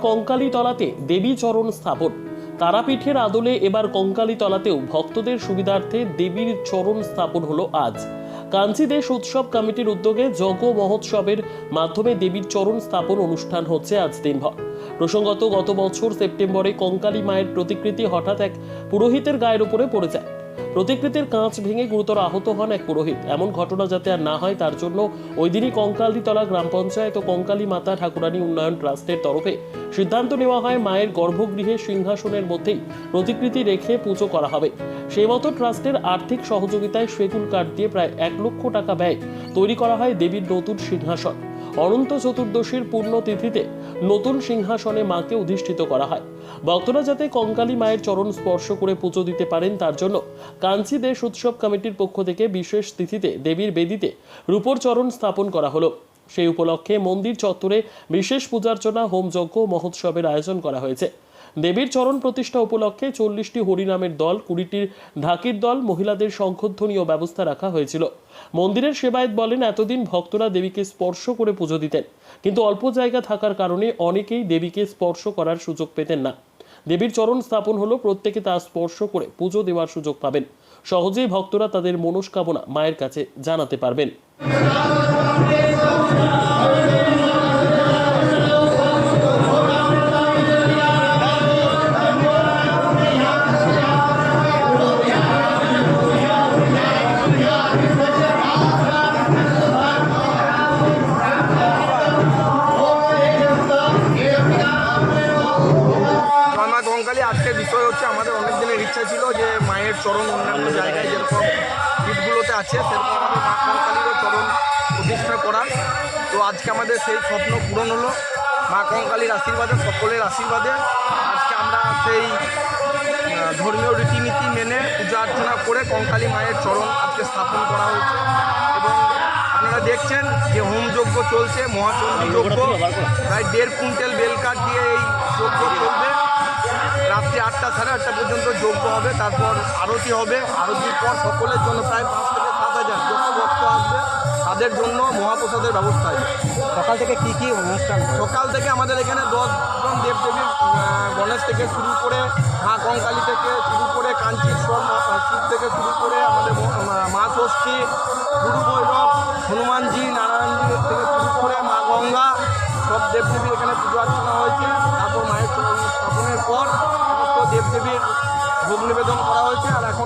কঙ্কালী তলাতে দেবী চরণ স্থাপন। তারাপীঠের আদলে এবার কঙ্কালী তলাতেও ভক্তদের সুবিধার্থে দেবীর চরণ স্থাপন হলো আজ। কাঞ্চি দেশ উৎসব কমিটির উদ্যোগে যজ্ঞ মহোৎসবের মাধ্যমে দেবীর চরণ স্থাপন অনুষ্ঠান হচ্ছে আজ দিনভর। প্রসঙ্গত গত বছর সেপ্টেম্বরে কঙ্কালী মায়ের প্রতিকৃতি হঠাৎ এক পুরোহিতের গায়ের উপরে পড়ে যায়। প্রতিকৃতির কাঁচ ভেঙে গুরুতর আহত হন এক পুরোহিত। এমন ঘটনা যাতে আর না হয়, তার জন্য ওই দিনই কঙ্কালীতলা গ্রাম পঞ্চায়েত ও কঙ্কালী মাতা ঠাকুরানী উন্নয়ন ট্রাস্টের তরফে সিদ্ধান্ত নেওয়া হয়, মায়ের গর্ভগৃহে সিংহাসনের মধ্যেই প্রতিকৃতি রেখে পুজো করা হবে। সেই মতো ট্রাস্টের আর্থিক সহযোগিতায় সেগুন কাঠ দিয়ে প্রায় এক লক্ষ টাকা ব্যয় তৈরি করা হয় দেবীর নতুন সিংহাসন। অনন্ত চতুর্দশীর পূর্ণ তিথিতে নতুন সিংহাসনে মাকে অধিষ্ঠিত করা হয়। ভক্তরা যাতে কঙ্কালী মায়ের চরণ স্পর্শ করে পুজো দিতে পারেন তার জন্য কাঞ্চি দেশ উৎসব কমিটির পক্ষ থেকে বিশেষ তিথিতে দেবীর বেদিতে রূপর চরণ স্থাপন করা হলো। সেই উপলক্ষে মন্দির চত্বরে বিশেষ পূজার্চনা, হোমযজ্ঞ যজ্ঞ মহোৎসবের আয়োজন করা হয়েছে। দেবীর চরণ প্রতিষ্ঠা উপলক্ষে চল্লিশটি হরিনামের দল, কুড়িটির ঢাকির দল, মহিলাদের শঙ্খধ্বনীয় ব্যবস্থা রাখা হয়েছিল। মন্দিরের সেবায়ত বলেন, এতদিন ভক্তরা দেবীকে স্পর্শ করে পুজো দিতেন। কিন্তু অল্প জায়গা থাকার কারণে অনেকেই দেবীকে স্পর্শ করার সুযোগ পেতেন না। দেবীর চরণ স্থাপন হলো, প্রত্যেকে তা স্পর্শ করে পুজো দেওয়ার সুযোগ পাবেন। সহজেই ভক্তরা তাদের মনস্কামনা মায়ের কাছে জানাতে পারবেন। আজকের বিষয় হচ্ছে আমাদের অনেক দিনের ইচ্ছা ছিল যে মায়ের চরণ অন্যান্য জায়গায় যেরকম পীঠগুলোতে আছে সেরকম আমাদের মা কঙ্কালীরও চরণ প্রতিষ্ঠা করার। তো আজকে আমাদের সেই স্বপ্ন পূরণ হলো। মা কঙ্কালীর আশীর্বাদে সকলের আশীর্বাদে। আজকে আমরা সেই ধর্মীয় রীতিনীতি মেনে পূজা অর্চনা করে কঙ্কালী মায়ের চরণ আজকে স্থাপন করা হয়েছে। এবং আপনারা দেখছেন যে হোমযজ্ঞ চলছে মহাচণ্ডী যজ্ঞ। প্রায় দেড় কুইন্টাল বেলকাঠ দিয়ে এই যজ্ঞ চলবে। আটটা পর্যন্ত যোগ্য হবে তারপর আরতি হবে। আরতির পর সকলের জন্য প্রায় পাঁচ থেকে সাত হাজার যত ভক্ত আসবে তাদের জন্য মহাপ্রসাদের ব্যবস্থা আছে। সকাল থেকে কি কি অনুষ্ঠান? সকাল থেকে আমাদের এখানে দশজন দেবদেবীর গণেশ থেকে শুরু করে মা কঙ্কালী থেকে শুরু করে আহ, শিব থেকে শুরু করে আমাদের মা- ষষ্ঠী গুরু ভৈরব দেবদেবীর ভোগ নিবেদন করা হয়েছে আর এখন